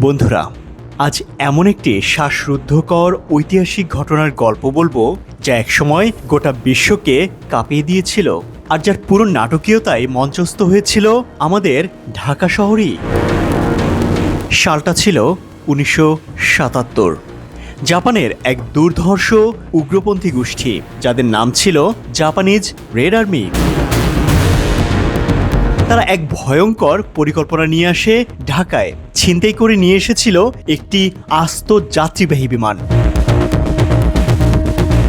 বন্ধুরা, আজ এমন একটি শ্বাসরুদ্ধকর ঐতিহাসিক ঘটনার গল্প বলব যা একসময় গোটা বিশ্বকে কাঁপিয়ে দিয়েছিল আর যার পুরো নাটকীয়তায় মঞ্চস্থ হয়েছিল আমাদের ঢাকা শহরেই। সালটা ছিল উনিশশো সাতাত্তর। জাপানের এক দুর্ধর্ষ উগ্রপন্থী গোষ্ঠী যাদের নাম ছিল জাপানিজ রেড আর্মি। তারা এক ভয়ঙ্কর পরিকল্পনা নিয়ে আসে ঢাকায়। ছিনতাই করে নিয়ে এসেছিল একটি আস্ত যাত্রীবাহী বিমান।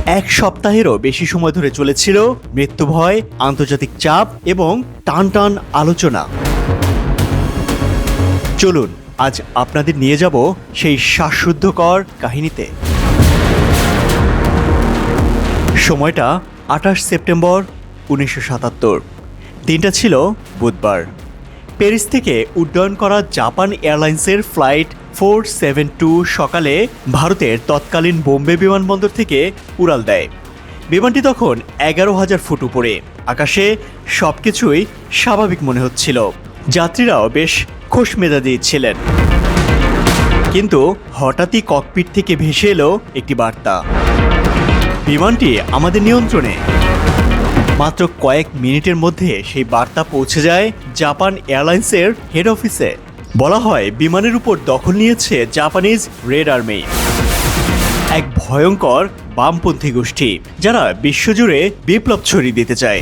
এক সপ্তাহেরও বেশি সময় ধরে চলেছিল মৃত্যুভয়, আন্তর্জাতিক চাপ এবং টান টান আলোচনা। চলুন, আজ আপনাদের নিয়ে যাব সেই শ্বাসরুদ্ধকর কাহিনীতে। সময়টা আঠাশ সেপ্টেম্বর, উনিশশো সাতাত্তর। দিনটা ছিল বুধবার। প্যারিস থেকে উড্ডয়ন করা জাপান এয়ারলাইন্সের ফ্লাইট ফোর সেভেন টু সকালে ভারতের তৎকালীন বোম্বে বিমানবন্দর থেকে উড়াল দেয়। বিমানটি তখন এগারো হাজার ফুট উপরে। আকাশে সব কিছুই স্বাভাবিক মনে হচ্ছিল। যাত্রীরাও বেশ খোশ মেজাজি ছিলেন। কিন্তু হঠাৎই ককপিট থেকে ভেসে এলো একটি বার্তা। বিমানটি আমাদের নিয়ন্ত্রণে। মাত্র কয়েক মিনিটের মধ্যে সেই বার্তা পৌঁছে যায় জাপান এয়ারলাইন্সের হেড অফিসে। বলা হয়, বিমানের উপর দখল নিয়েছে জাপানিজ রেড আর্মি। এক ভয়ঙ্কর বামপন্থী গোষ্ঠী, যারা বিশ্বজুড়ে বিপ্লব ছড়িয়ে দিতে চায়।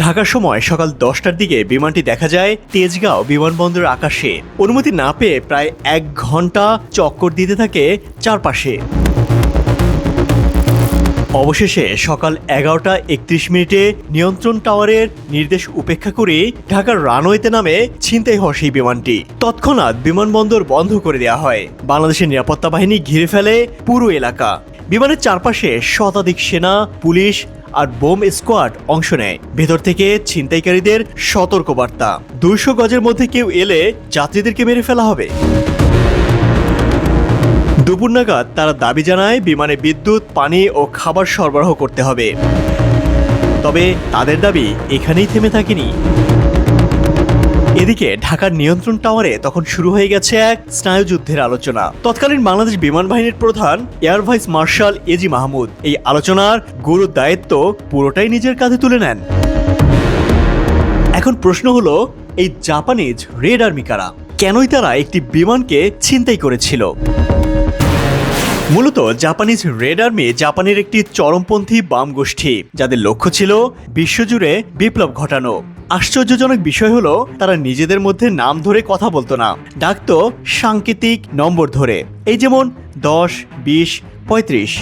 ঢাকার সময় সকাল দশটার দিকে বিমানটি দেখা যায় তেজগাঁও বিমানবন্দর আকাশে। অনুমতি না পেয়ে প্রায় এক ঘণ্টা চক্কর দিতে থাকে চারপাশে। অবশেষে সকাল এগারোটা একত্রিশ মিনিটে নিয়ন্ত্রণ টাওয়ারের নির্দেশ উপেক্ষা করে ঢাকার রানওয়েতে নামে ছিনতাই হওয়া সেই বিমানটি। তৎক্ষণাৎ বিমানবন্দর বন্ধ করে দেওয়া হয়। বাংলাদেশের নিরাপত্তা বাহিনী ঘিরে ফেলে পুরো এলাকা। বিমানের চারপাশে শতাধিক সেনা, পুলিশ আর বোম স্কোয়াড অংশ নেয়। ভেতর থেকে ছিনতাইকারীদের সতর্কবার্তা। দুইশো গজের মধ্যে কেউ এলে যাত্রীদেরকে মেরে ফেলা হবে। দুপুর নাগাদ তারা দাবি জানায় বিমানে বিদ্যুৎ, পানি ও খাবার সরবরাহ করতে হবে। তবে তাদের দাবি এখানেই থেমে থাকেনি। এদিকে ঢাকার নিয়ন্ত্রণ টাওয়ারে তখন শুরু হয়ে গেছে এক স্নায়ুযুদ্ধের আলোচনা। তৎকালীন বাংলাদেশ বিমান বাহিনীর প্রধান, air vice marshal A G Mahmud. এই আলোচনার গুরু দায়িত্ব পুরোটাই নিজের কাঁধে তুলে নেন। এখন প্রশ্ন হলো, এই জাপানিজ রেড আর্মি কারা? কেনই তারা একটি বিমানকে ছিনতাই করেছিল? মূলত জাপানিজ রেড আর্মি জাপানের একটি চরমপন্থী বাম গোষ্ঠী, যাদের লক্ষ্য ছিল বিশ্বজুড়ে বিপ্লব ঘটানো। আশ্চর্যজনক বিষয় হলো, তারা নিজেদের মধ্যে নাম ধরে কথা বলতো না। ডাকতো সাংকেতিক নম্বর ধরে, এই যেমন দশ, বিশ, পঁয়ত্রিশ।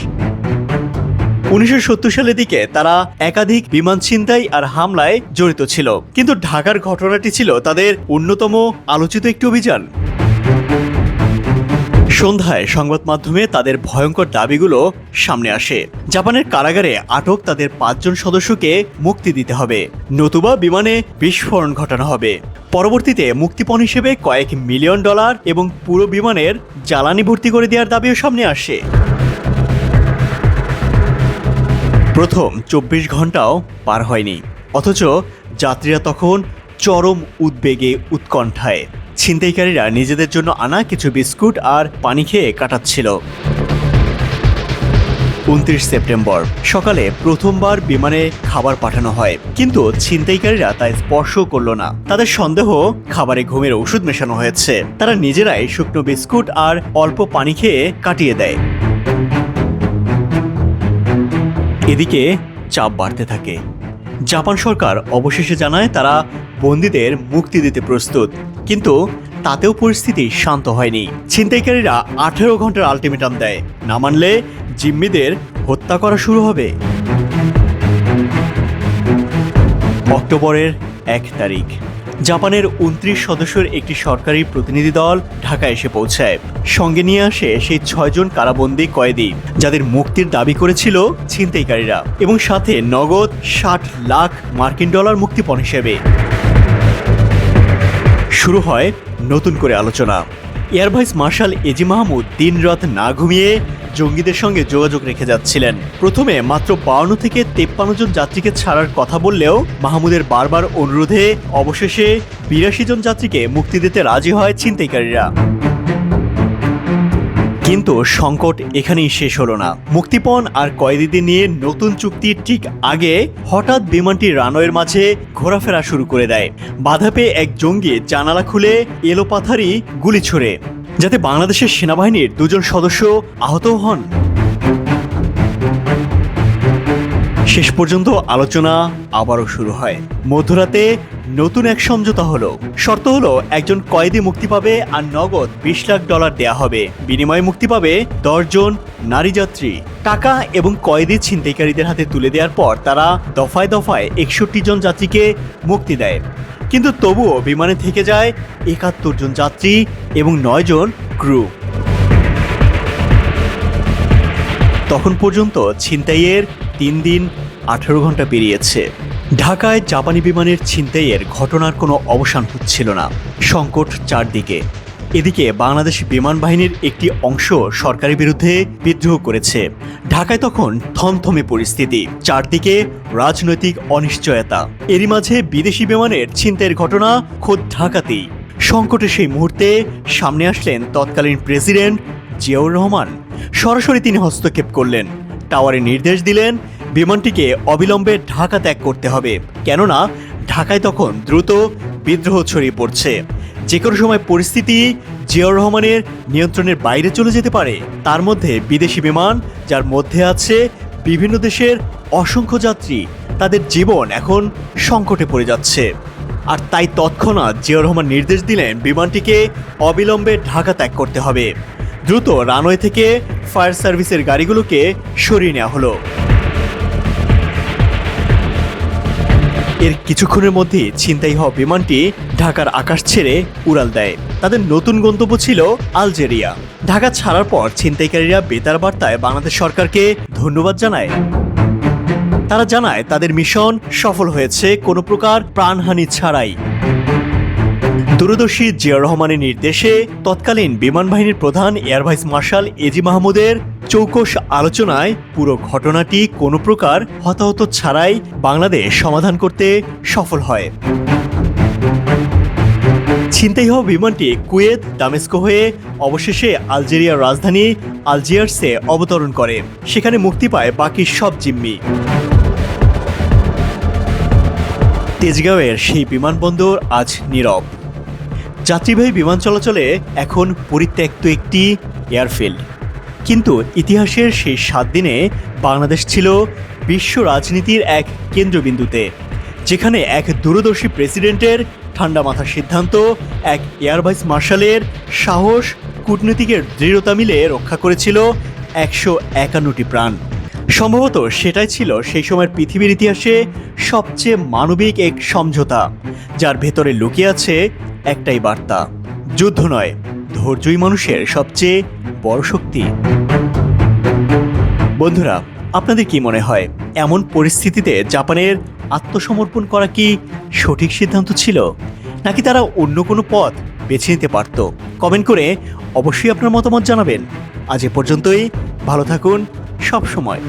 উনিশশো সালের দিকে তারা একাধিক বিমান ছিনতাই আর হামলায় জড়িত ছিল। কিন্তু ঢাকার ঘটনাটি ছিল তাদের অন্যতম আলোচিত একটি অভিযান। সন্ধ্যায় সংবাদ মাধ্যমে তাদের ভয়ঙ্কর দাবিগুলো সামনে আসে। জাপানের কারাগারে আটক তাদের পাঁচজন সদস্যকে মুক্তি দিতে হবে। নতুবা বিমানে বিস্ফোরণ ঘটানো হবে। পরবর্তীতে মুক্তিপণ হিসেবে কয়েক মিলিয়ন ডলার এবং পুরো বিমানের জ্বালানি ভর্তি করে দেওয়ার দাবিও সামনে আসে। প্রথম চব্বিশ ঘন্টাও পার হয়নি। অথচ যাত্রীরা তখন চরম উদ্বেগে উৎকণ্ঠায়। ছিনতাইকারীরা নিজেদের জন্য আনা কিছু বিস্কুট আর পানি খেয়ে কাটাচ্ছিল। উনত্রিশ সেপ্টেম্বর, সকালে প্রথমবার বিমানে খাবার পাঠানো হয়। কিন্তু ছিনতাইকারীরা তা স্পর্শ করল না। তাদের সন্দেহ, খাবারে ঘুমের ওষুধ মেশানো হয়েছে। তারা নিজেরাই শুকনো বিস্কুট আর অল্প পানি খেয়ে কাটিয়ে দেয়। এদিকে চাপ বাড়তে থাকে। জাপান সরকার অবশেষে জানায় তারা বন্দীদের মুক্তি দিতে প্রস্তুত। কিন্তু তাতেও পরিস্থিতি শান্ত হয়নি। ছিনতাইকারীরা আঠেরো ঘণ্টার আলটিমেটাম দেয়। না মানলে জিম্মিদের হত্যা করা শুরু হবে। অক্টোবরের এক তারিখ। জাপানের উনত্রিশ সদস্যের একটি সরকারি প্রতিনিধি দল ঢাকা এসে পৌঁছায়। সঙ্গে নিয়ে আসে সেই ছয়জন কারাবন্দী কয়েদি, যাদের মুক্তির দাবি করেছিল ছিনতাইকারীরা। এবং সাথে নগদ ষাট লাখ মার্কিন ডলার মুক্তিপণ হিসেবে। শুরু হয় নতুন করে আলোচনা। Air vice marshal A G Mahmud দিন রাত না ঘুমিয়ে জঙ্গিদের সঙ্গে যোগাযোগ রেখে যাচ্ছিলেন। প্রথমে মাত্র বাউন্ন থেকে তেপ্পান্ন জন যাত্রীকে ছাড়ার কথা বললেও মাহমুদের বারবার অনুরোধে অবশেষে বিরাশি জন যাত্রীকে মুক্তি দিতে রাজি হয় ছিনতাইকারীরা। কিন্তু সংকট এখানেই শেষ হলো না। মুক্তিপণ আর কয়েদিদের নিয়ে নতুন চুক্তির ঠিক আগে হঠাৎ বিমানটি রানওয়ের মাঝে ঘোরাফেরা শুরু করে দেয়। বাধা পেয়ে এক জঙ্গি জানালা খুলে এলোপাথারি গুলি ছোড়ে, যাতে বাংলাদেশের সেনাবাহিনীর দুজন সদস্য আহত হন। শেষ পর্যন্ত আলোচনা আবারও শুরু হয়। মধ্যরাতে নতুন এক সমঝোতা হলো। শর্ত হলো, একজন কয়েদি মুক্তি পাবে আর নগদ বিশ লাখ ডলার দেয়া হবে। বিনিময়ে মুক্তি পাবে দশজন নারী যাত্রী। টাকা এবং কয়েদি ছিনতাইকারীদের হাতে তুলে দেওয়ার পর তারা দফায় দফায় একষট্টি জন যাত্রীকে মুক্তি দেয়। কিন্তু তবুও বিমানে থেকে যায় একাত্তর জন যাত্রী এবং নয় জন ক্রু। তখন পর্যন্ত ছিনতাইয়ের তিন দিন আঠারো ঘণ্টা পেরিয়েছে। ঢাকায় জাপানি বিমানের ছিনতাইয়ের ঘটনার কোনো অবসান হচ্ছিল না। সংকট চারদিকে। এদিকে বাংলাদেশ বিমান বাহিনীর একটি অংশ সরকারের বিরুদ্ধে বিদ্রোহ করেছে। ঢাকায় তখন থমথমে পরিস্থিতি, চারদিকে রাজনৈতিক অনিশ্চয়তা। এরই মাঝে বিদেশি বিমানের ছিনতাইয়ের ঘটনা খোদ ঢাকাতেই। সংকটের সেই মুহূর্তে সামনে আসলেন তৎকালীন প্রেসিডেন্ট জিয়াউর রহমান। সরাসরি তিনি হস্তক্ষেপ করলেন। টাওয়ারে নির্দেশ দিলেন বিমানটিকে অবিলম্বে ঢাকা ত্যাগ করতে হবে। কেননা, ঢাকায় তখন দ্রুত বিদ্রোহ ছড়িয়ে পড়ছে। যে কোনো সময় পরিস্থিতি জিয়াউর রহমানের নিয়ন্ত্রণের বাইরে চলে যেতে পারে। তার মধ্যে বিদেশি বিমান, যার মধ্যে আছে বিভিন্ন দেশের অসংখ্য যাত্রী, তাদের জীবন এখন সংকটে পড়ে যাচ্ছে। আর তাই তৎক্ষণাৎ জিয়াউর রহমান নির্দেশ দিলেন বিমানটিকে অবিলম্বে ঢাকা ত্যাগ করতে হবে। দ্রুত রানওয়ে থেকে ফায়ার সার্ভিসের গাড়িগুলোকে সরিয়ে নেওয়া হলো। এর কিছুক্ষণের মধ্যে ছিনতাই হওয়া বিমানটি ঢাকার আকাশ ছেড়ে উড়াল দেয়। তাদের নতুন গন্তব্য ছিল আলজেরিয়া। ঢাকা ছাড়ার পর ছিনতাইকারীরা বেতার বার্তায় বাংলাদেশ সরকারকে ধন্যবাদ জানায়। তারা জানায়, তাদের মিশন সফল হয়েছে, কোনো প্রকার প্রাণহানি ছাড়াই। দূরদর্শী জিয়া রহমানের নির্দেশে তৎকালীন বিমান বাহিনীর প্রধান এয়ার ভাইস মার্শাল এজি মাহমুদের চৌকস আলোচনায় পুরো ঘটনাটি কোনো প্রকার হতাহত ছাড়াই বাংলাদেশ সমাধান করতে সফল হয়। ছিনতাই হওয়া বিমানটি কুয়েত, দামেস্কো হয়ে অবশেষে আলজেরিয়ার রাজধানী আলজিয়ার্সে অবতরণ করে। সেখানে মুক্তি পায় বাকি সব জিম্মি। তেজগাঁওয়ের সেই বিমানবন্দর আজ নীরব। যাত্রীবাহী বিমান চলাচলে এখন পরিত্যক্ত একটি এয়ারফিল্ড। কিন্তু ইতিহাসের সেই সাত দিনে বাংলাদেশ ছিল বিশ্ব রাজনীতির এক কেন্দ্রবিন্দুতে, যেখানে এক দূরদর্শী প্রেসিডেন্টের ঠান্ডা মাথার সিদ্ধান্ত, এক এয়ার ভাইস মার্শালের সাহস, কূটনীতিকের দৃঢ়তা মিলে রক্ষা করেছিল একশো একান্নটি প্রাণ। সম্ভবত সেটাই ছিল সেই সময়ের পৃথিবীর ইতিহাসে সবচেয়ে মানবিক এক সমঝোতা, যার ভেতরে লুকিয়ে আছে একটাই বার্তা, যুদ্ধ নয়, ধৈর্যই মানুষের সবচেয়ে বড় শক্তি। বন্ধুরা, আপনাদের কি মনে হয়, এমন পরিস্থিতিতে জাপানের আত্মসমর্পণ করা কি সঠিক সিদ্ধান্ত ছিল? নাকি তারা অন্য কোনো পথ বেছে নিতে পারত? কমেন্ট করে অবশ্যই আপনার মতামত জানাবেন। আজ এ পর্যন্তই, ভালো থাকুন সব সময়